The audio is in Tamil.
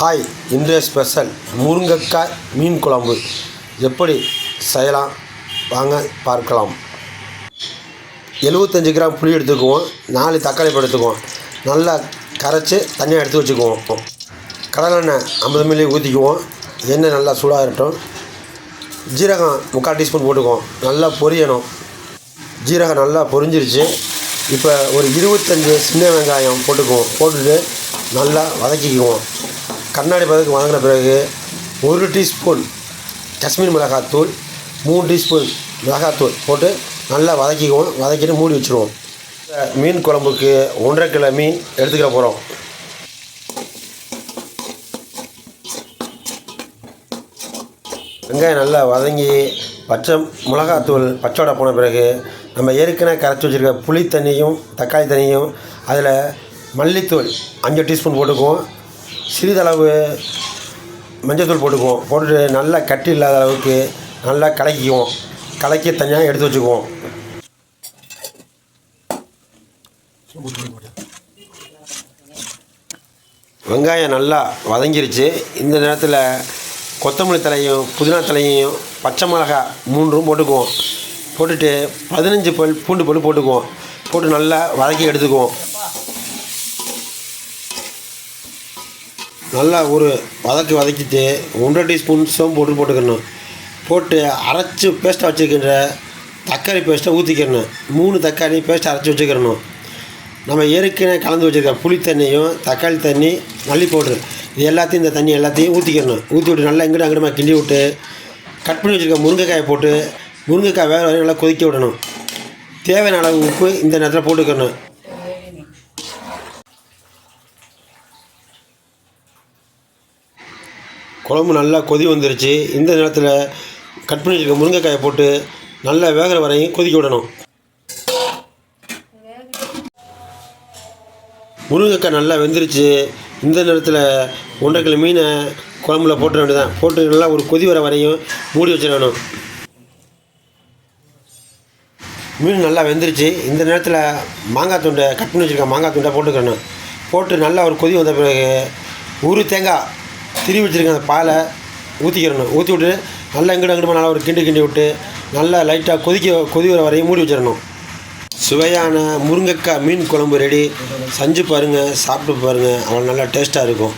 ஹாய் இன்றைய ஸ்பெஷல் முருங்கைக்காய் மீன் குழம்பு. எப்படி செய்யலாம்? வாங்க பார்க்கலாம். எழுபத்தஞ்சு கிராம் புளி எடுத்துக்குவோம். நாலு தக்காளி பழம் எடுத்துக்குவோம். நல்லா கரைச்சி தனியாக எடுத்து வச்சுக்குவோம். கடலெண்ணெய் ஐம்பது மில்லி ஊற்றிக்குவோம் எண்ணெய் நல்லா சூடாகட்டும். ஜீரகம் முக்கால் டீஸ்பூன் போட்டுக்குவோம். நல்லா பொரியணும். ஜீரகம் நல்லா பொரிஞ்சிருச்சு. இப்போ ஒரு இருபத்தஞ்சி சின்ன வெங்காயம் போட்டுக்குவோம். போட்டுட்டு நல்லா வதக்கிக்குவோம். கண்ணாடி பதத்துக்கு வாங்கின பிறகு ஒரு டீஸ்பூன் காஷ்மீர் மிளகாத்தூள் மூணு டீஸ்பூன் மிளகாத்தூள் போட்டு நல்லா வதக்கிக்குவோம். வதக்கிட்டு மூடி வச்சுருவோம். மீன் குழம்புக்கு ஒன்றரை கிலோ மீன் எடுத்துக்கிற போகிறோம் வெங்காயம் நல்லா வதங்கி பச்சை மிளகாத்தூள் பச்சோடை போன பிறகு நம்ம ஏற்கனவே கரைச்சி வச்சுருக்க புளி தண்ணியும் தக்காளி தண்ணியும் அதில் மல்லித்தூள் அஞ்சு டீஸ்பூன் போட்டுக்குவோம். சிறிதளவு மஞ்சத்தூள் போட்டுக்குவோம். போட்டுட்டு நல்லா கட்டி இல்லாத அளவுக்கு நல்லா கலக்கிக்குவோம். கலக்கி தனியாக எடுத்து வச்சுக்குவோம். வெங்காயம் நல்லா வதங்கிருச்சு. இந்த நேரத்தில் கொத்தமல்லி தலையும் புதினா தலையும் பச்சை மிளகா மூன்றும் போட்டுக்குவோம். போட்டுட்டு பதினஞ்சு பல் பூண்டு பல் போட்டுக்குவோம். போட்டு நல்லா வதக்கி எடுத்துக்குவோம். நல்லா ஒரு வதக்கி வதக்கிட்டு ஒன்றரை டீஸ்பூன் சோம்பு போட்டு போட்டுக்கணும். போட்டு அரைச்சி பேஸ்ட்டாக வச்சுருக்கின்ற தக்காளி பேஸ்ட்டை ஊற்றிக்கிறணும் மூணு தக்காளி பேஸ்ட் அரைச்சி வச்சுக்கிறணும் நம்ம ஏற்கனவே கலந்து வச்சுருக்க புளி தண்ணியும் தக்காளி தண்ணி மல்லி பவுட்ரு இது எல்லாத்தையும் இந்த தண்ணி எல்லாத்தையும் ஊற்றிக்கிறணும் ஊற்றி விட்டு நல்லா எங்கிட்ட அங்கிட்டமாக கிண்டி விட்டு கட் பண்ணி வச்சுருக்க முருங்கைக்காயை போட்டு முருங்கைக்காய் வேறு வரையும் நல்லா கொதிக்க விடணும். தேவையான அளவு உப்பு இந்த நேரத்தில் போட்டுக்கணும். குழம்பு நல்லா கொதி வந்துருச்சு. இந்த நேரத்தில் கட் பண்ணி வச்சுருக்க முருங்கைக்காயை போட்டு நல்லா வேகிற வரையும் கொதிக்க விடணும். முருங்கைக்காய் நல்லா வெந்துருச்சு. இந்த நேரத்தில் ஒன்றரை கிலோ மீனை குழம்புல போட்டு வேண்டியதான் போட்டு நல்லா ஒரு கொதி வர வரையும் மூடி வச்சிடணும். மீன் நல்லா வெந்துருச்சு. இந்த நேரத்தில் மாங்காய் துண்டை கட் பண்ணி வச்சுருக்க மாங்காய் துண்டை போட்டுக்கணும். போட்டு நல்லா ஒரு கொதி வந்த பிறகு ஒரு தேங்காய் திருவி வச்சுருக்க அந்த பாலை ஊற்றிக்கிறணும் ஊற்றி விட்டு நல்லா எங்கிட்ட எங்கிட்ட நல்லா ஒரு கிண்டு கிண்டி விட்டு நல்லா லைட்டாக கொதிக்க கொதி வர வரையும் மூடி வச்சிடணும். சுவையான முருங்கைக்காய் மீன் குழம்பு ரெடி செஞ்சு பாருங்கள் சாப்பிட்டு பாருங்கள் அவ்வளோ நல்லா டேஸ்ட்டாக இருக்கும்.